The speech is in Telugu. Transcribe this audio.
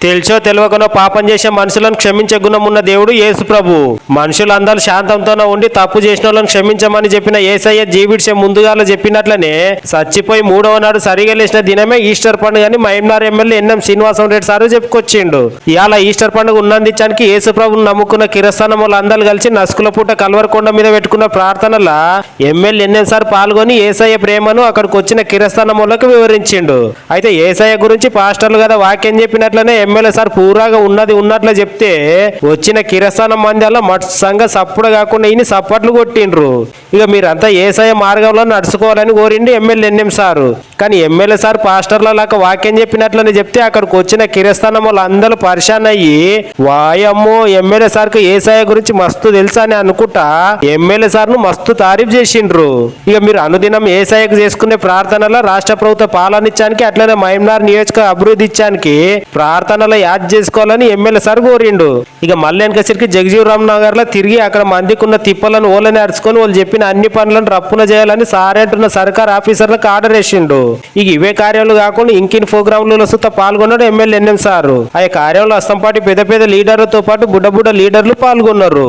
తెలిసో తెలియకనో పాపం చేసే మనుషులను క్షమించే గుణం ఉన్న దేవుడు యేసు ప్రభు. మనుషులందరూ శాంతంతోనే ఉండి తప్పు చేసిన వాళ్ళని క్షమించమని చెప్పిన ఏసయ్య జీవిడ్చే ముందుగాల చెప్పినట్లనే చచ్చిపోయి మూడవ నాడు సరిగా లేచిన దినమే ఈస్టర్ పండుగ అని మహమ్నార్ MLA NM Srinivasam Reddy sir చెప్పుకొచ్చిండు. ఇవాళ ఈస్టర్ పండుగ ఉన్నందించడానికి యేసు ప్రభుని నమ్ముకున్న కిరస్థానం వాళ్ళందరూ కలిసి నసుకుల పూట కల్వరకొండ మీద పెట్టుకున్న ప్రార్థనల ఎమ్మెల్యే ఎన్ఎం సార్ పాల్గొని ఏసయ్య ప్రేమను అక్కడికి వచ్చిన కిరస్థానం వాళ్ళకు వివరించిండు. అయితే ఏసయ్య గురించి పాస్టర్లు కదా వాక్యం చెప్పినట్లనే ఎమ్మెల్యే సార్ పూరాగా ఉన్నది ఉన్నట్లు చెప్తే వచ్చిన కిరస్థానం మందిలో సంఘ సప్పుడు కాకుండా ఈయన సప్పట్లు కొట్టిండ్రు. ఇక మీరంతా ఏసఐ మార్గంలో నడుచుకోవాలని కోరిండి ఎమ్మెల్యే ఎన్ఎం సారు. కానీ ఎమ్మెల్యే సార్ పాస్టర్ల లాగా వాక్యం చెప్పినట్లని చెప్తే అక్కడికి వచ్చిన కిరస్థానం వాళ్ళు అందరూ పరిశాన్ అయ్యి వాయమ్మో ఎమ్మెల్యే సార్కు ఏసఐ గురించి మస్తు తెలుసా అని అనుకుంటా ఎమ్మెల్యే సార్ను మస్తు తారీఫ్ చేసిండ్రు. ఇక మీరు అనుదినం ఏసఐకు చేసుకునే ప్రార్థనలో రాష్ట్ర ప్రభుత్వ పాలనిచ్చానికి అట్లనే మహిమనార్ నియోజక అభివృద్ధి ఇచ్చానికి ప్రార్థన ప్రార్థనలో యాద్ చేసుకోవాలని ఎమ్మెల్యే సార్ కోరిండు. ఇక మళ్ళీ వెనకసరికి జగజీవరామ్ నగర్లో తిరిగి అక్కడ మందికున్న తిప్పలను ఓలని అరుచుకొని వాళ్ళు చెప్పిన అన్ని పనులను రప్పున చేయాలని సార్ అంటున్న సర్కార్ ఆఫీసర్లకు ఆర్డర్ వేసిండు. ఇక ఇవే కార్యాలు కాకుండా ఇంకిన్ ప్రోగ్రాంలలో సుత పాల్గొన్నాడు ఎమ్మెల్యే ఎన్ఎం సార్. ఆ కార్యంలో అస్తంపాటి పెద్ద పెద్ద లీడర్లతో పాటు బుడ్డ బుడ్డ లీడర్లు పాల్గొన్నారు.